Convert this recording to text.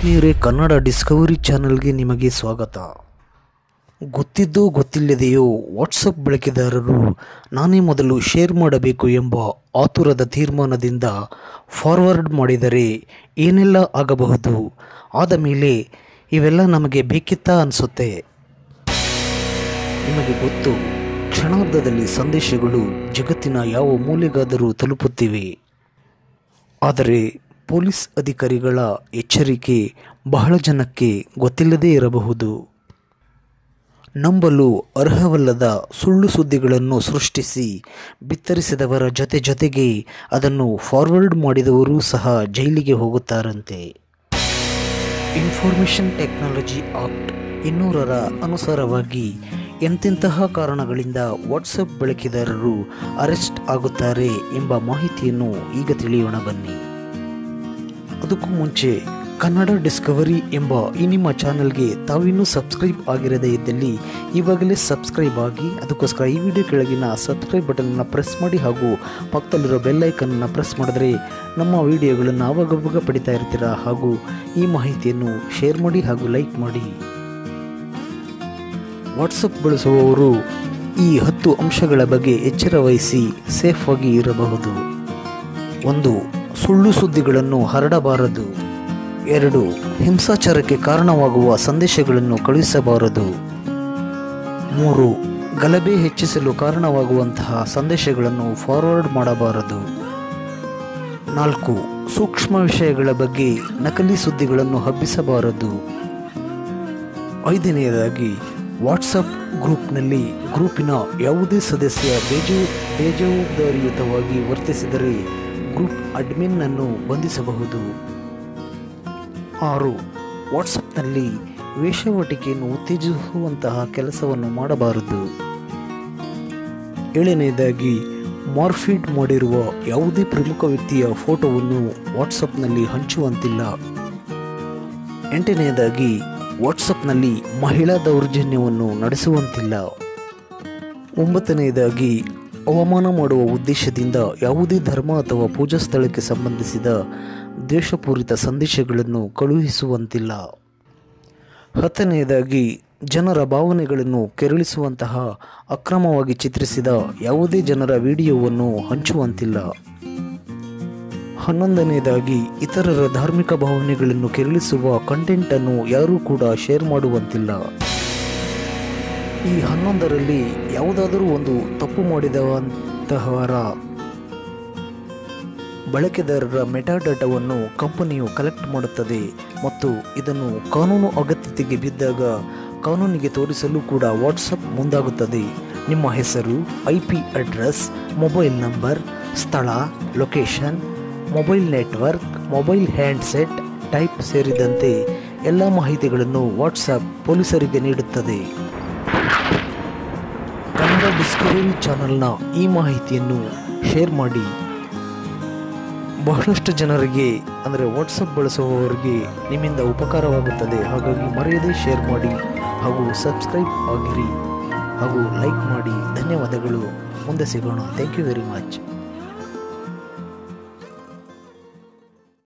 ಆತ್ಮೀಯರೇ ಕನ್ನಡ ಡಿಸ್ಕವರಿ ಚಾನಲ್ಗೆ ನಿಮಗೆ ಸ್ವಾಗತ. ಗೊತ್ತಿದ್ದೋ ಗೊತ್ತಿಲ್ಲದೆಯೋ ವಾಟ್ಸಪ್ ಬಳಕೆದಾರರು ನಾನೇ ಮೊದಲು ಶೇರ್ ಮಾಡಬೇಕು ಎಂಬ ಆತುರದ ತೀರ್ಮಾನದಿಂದ ಫಾರ್ವರ್ಡ್ ಮಾಡಿದರೆ ಏನೆಲ್ಲ ಆಗಬಹುದು? ಆದ ಮೇಲೆ ಇವೆಲ್ಲ ನಮಗೆ ಬೇಕಿತ್ತಾ ಅನಿಸುತ್ತೆ. ನಿಮಗೆ ಗೊತ್ತು, ಕ್ಷಣಾರ್ಧದಲ್ಲಿ ಸಂದೇಶಗಳು ಜಗತ್ತಿನ ಯಾವ ಮೂಲೆಗಾದರೂ ತಲುಪುತ್ತಿವೆ. ಆದರೆ ಪೊಲೀಸ್ ಅಧಿಕಾರಿಗಳ ಎಚ್ಚರಿಕೆ ಬಹಳ ಜನಕ್ಕೆ ಗೊತ್ತಿಲ್ಲದೇ ಇರಬಹುದು. ನಂಬಲು ಅರ್ಹವಲ್ಲದ ಸುಳ್ಳು ಸುದ್ದಿಗಳನ್ನು ಸೃಷ್ಟಿಸಿ ಬಿತ್ತರಿಸಿದವರ ಜೊತೆ ಜೊತೆಗೆ ಅದನ್ನು ಫಾರ್ವರ್ಡ್ ಮಾಡಿದವರೂ ಸಹ ಜೈಲಿಗೆ ಹೋಗುತ್ತಾರಂತೆ. ಇನ್ಫಾರ್ಮೇಷನ್ ಟೆಕ್ನಾಲಜಿ ಆಕ್ಟ್ ಇನ್ನೂರರ ಅನುಸಾರವಾಗಿ ಎಂತೆಂತಹ ಕಾರಣಗಳಿಂದ ವಾಟ್ಸಪ್ ಬಳಕೆದಾರರು ಅರೆಸ್ಟ್ ಆಗುತ್ತಾರೆ ಎಂಬ ಮಾಹಿತಿಯನ್ನು ಈಗ ತಿಳಿಯೋಣ ಬನ್ನಿ. ಅದಕ್ಕೂ ಮುಂಚೆ ಕನ್ನಡ ಡಿಸ್ಕವರಿ ಎಂಬ ಈ ನಿಮ್ಮ ಚಾನಲ್ಗೆ ತಾವಿನ್ನೂ ಸಬ್ಸ್ಕ್ರೈಬ್ ಆಗಿರದೇ ಇದ್ದಲ್ಲಿ ಇವಾಗಲೇ ಸಬ್ಸ್ಕ್ರೈಬ್ ಆಗಿ ಅದಕ್ಕೋಸ್ಕರ ಈ ವಿಡಿಯೋ ಕೆಳಗಿನ ಸಬ್ಸ್ಕ್ರೈಬ್ ಬಟನನ್ನು ಪ್ರೆಸ್ ಮಾಡಿ ಹಾಗೂ ಪಕ್ಕದಲ್ಲಿರೋ ಬೆಲ್ಲೈಕನ್ನು ಪ್ರೆಸ್ ಮಾಡಿದ್ರೆ ನಮ್ಮ ವಿಡಿಯೋಗಳನ್ನು ಆವಾಗವಾಗ ಪಡಿತಾ ಇರ್ತೀರಾ ಹಾಗೂ ಈ ಮಾಹಿತಿಯನ್ನು ಶೇರ್ ಮಾಡಿ ಹಾಗೂ ಲೈಕ್ ಮಾಡಿ. ವಾಟ್ಸಪ್ ಬಳಸುವವರು ಈ ಹತ್ತು ಅಂಶಗಳ ಬಗ್ಗೆ ಎಚ್ಚರ ವಹಿಸಿ ಸೇಫ್ ಆಗಿ ಇರಬಹುದು. ಒಂದು ಸುಳ್ಳು ಸುದ್ದಿಗಳನ್ನು ಹರಡಬಾರದು. ಎರಡು, ಹಿಂಸಾಚಾರಕ್ಕೆ ಕಾರಣವಾಗುವ ಸಂದೇಶಗಳನ್ನು ಕಳುಹಿಸಬಾರದು. ಮೂರು, ಗಲಭೆ ಹೆಚ್ಚಿಸಲು ಕಾರಣವಾಗುವಂತಹ ಸಂದೇಶಗಳನ್ನು ಫಾರ್ವರ್ಡ್ ಮಾಡಬಾರದು. ನಾಲ್ಕು, ಸೂಕ್ಷ್ಮ ವಿಷಯಗಳ ಬಗ್ಗೆ ನಕಲಿ ಸುದ್ದಿಗಳನ್ನು ಹಬ್ಬಿಸಬಾರದು. ಐದನೆಯದಾಗಿ ವಾಟ್ಸಪ್ ಗ್ರೂಪ್ನಲ್ಲಿ ಗ್ರೂಪಿನ ಯಾವುದೇ ಸದಸ್ಯ ಬೇಜು, ಬೇಜವಾಬ್ದಾರಿಯುತವಾಗಿ ವರ್ತಿಸಿದರೆ ಗ್ರೂಪ್ ಅಡ್ಮಿನ್ ಅನ್ನು ಬಂಧಿಸಬಹುದು. ಆರು ವಾಟ್ಸಪ್ನಲ್ಲಿ ವೇಷವಾಟಿಕೆಯನ್ನು ಉತ್ತೇಜಿಸುವಂತಹ ಕೆಲಸವನ್ನು ಮಾಡಬಾರದು. ಏಳನೆಯದಾಗಿ ಮಾರ್ಫೀಡ್ ಮಾಡಿರುವ ಯಾವುದೇ ಪ್ರಮುಖ ವ್ಯಕ್ತಿಯ ಫೋಟೋವನ್ನು ವಾಟ್ಸಪ್ನಲ್ಲಿ ಹಂಚುವಂತಿಲ್ಲ. ಎಂಟನೆಯದಾಗಿ ವಾಟ್ಸಪ್ನಲ್ಲಿ ಮಹಿಳಾ ದೌರ್ಜನ್ಯವನ್ನು ನಡೆಸುವಂತಿಲ್ಲ. ಒಂಬತ್ತನೆಯದಾಗಿ ಅವಮಾನ ಮಾಡುವ ಉದ್ದೇಶದಿಂದ ಯಾವುದೇ ಧರ್ಮ ಅಥವಾ ಪೂಜಾ ಸ್ಥಳಕ್ಕೆ ಸಂಬಂಧಿಸಿದ ದ್ವೇಷಪೂರಿತ ಸಂದೇಶಗಳನ್ನು ಕಳುಹಿಸುವಂತಿಲ್ಲ. ಹತ್ತನೆಯದಾಗಿ, ಜನರ ಭಾವನೆಗಳನ್ನು ಕೆರಳಿಸುವಂತಹ ಅಕ್ರಮವಾಗಿ ಚಿತ್ರಿಸಿದ ಯಾವುದೇ ಜನರ ವಿಡಿಯೋವನ್ನು ಹಂಚುವಂತಿಲ್ಲ. ಹನ್ನೊಂದನೆಯದಾಗಿ, ಇತರರ ಧಾರ್ಮಿಕ ಭಾವನೆಗಳನ್ನು ಕೆರಳಿಸುವ ಕಂಟೆಂಟನ್ನು ಯಾರೂ ಕೂಡ ಶೇರ್ ಮಾಡುವಂತಿಲ್ಲ. ಈ ಹನ್ನೊಂದರಲ್ಲಿ ಯಾವುದಾದರೂ ಒಂದು ತಪ್ಪು ಮಾಡಿದವಂತಹವರ ಬಳಕೆದಾರರ ಮೆಟಾಡಾಟಾವನ್ನು ಕಂಪನಿಯು ಕಲೆಕ್ಟ್ ಮಾಡುತ್ತದೆ ಮತ್ತು ಇದನ್ನು ಕಾನೂನು ಅಗತ್ಯತೆಗೆ ಬಿದ್ದಾಗ ಕಾನೂನಿಗೆ ತೋರಿಸಲು ಕೂಡ ವಾಟ್ಸಪ್ ಮುಂದಾಗುತ್ತದೆ. ನಿಮ್ಮ ಹೆಸರು, I P address, mobile number, ಸ್ಥಳ, location, mobile network, mobile handset, type ಸೇರಿದಂತೆ ಎಲ್ಲ ಮಾಹಿತಿಗಳನ್ನು ವಾಟ್ಸಪ್ ಪೊಲೀಸರಿಗೆ ನೀಡುತ್ತದೆ. ಕನ್ನಡ ಡಿಸ್ಕವರಿ ಚಾನಲ್ನ ಈ ಮಾಹಿತಿಯನ್ನು ಶೇರ್ ಮಾಡಿ. ಬಹಳಷ್ಟು ಜನರಿಗೆ, ಅಂದರೆ ವಾಟ್ಸಪ್ ಬಳಸುವವರಿಗೆ ನಿಮ್ಮಿಂದ ಉಪಕಾರವಾಗುತ್ತದೆ. ಹಾಗಾಗಿ ಮರೆಯದೇ ಶೇರ್ ಮಾಡಿ ಹಾಗೂ ಸಬ್ಸ್ಕ್ರೈಬ್ ಆಗಿರಿ ಹಾಗೂ ಲೈಕ್ ಮಾಡಿ. ಧನ್ಯವಾದಗಳು. ಮುಂದೆ ಸಿಗೋಣ. Thank you very much